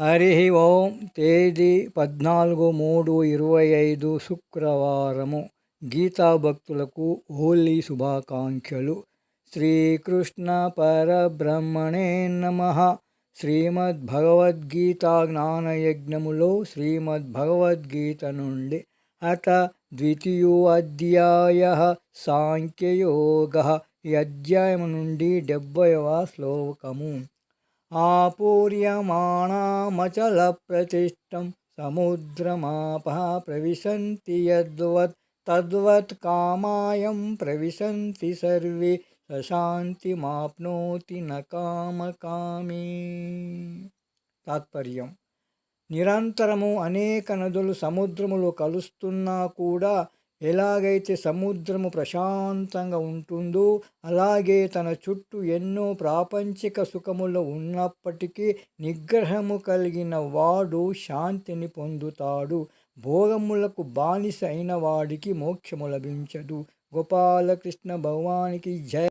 హరి ఓం తేదీ పద్నాలుగు మూడు ఇరవై ఐదు శుక్రవారము. గీతా భక్తులకు హోలీ శుభాకాంక్షలు. శ్రీకృష్ణ పరబ్రహ్మణే నమ. శ్రీమద్భగవద్గీత జ్ఞానయజ్ఞములో శ్రీమద్భగవద్గీత నుండి అత ద్వితీయోధ్యాయ సాంఖ్యయోగ. ఈ అధ్యాయం నుండి డెబ్బైవ శ్లోకము. ఆపూర్యమాణమచల ప్రతిష్టం సముద్రమాపా ప్రవిశంతి యద్వత్ తద్వత్ కామాయం ప్రవిశంతి సర్వే సశాంతి మాప్నోతి నకామకామీ తాత్పర్యం నిరంతరము అనేక నదులు సముద్రములు కలుస్తున్నా కూడా ఎలాగైతే సముద్రము ప్రశాంతంగా ఉంటుందో అలాగే తన చుట్టూ ఎన్నో ప్రాపంచిక సుఖములు ఉన్నప్పటికీ నిగ్రహము కలిగిన వాడు శాంతిని పొందుతాడు. భోగములకు బానిస అయిన వాడికి మోక్షము లభించదు. గోపాలకృష్ణ భగవానికి జయ.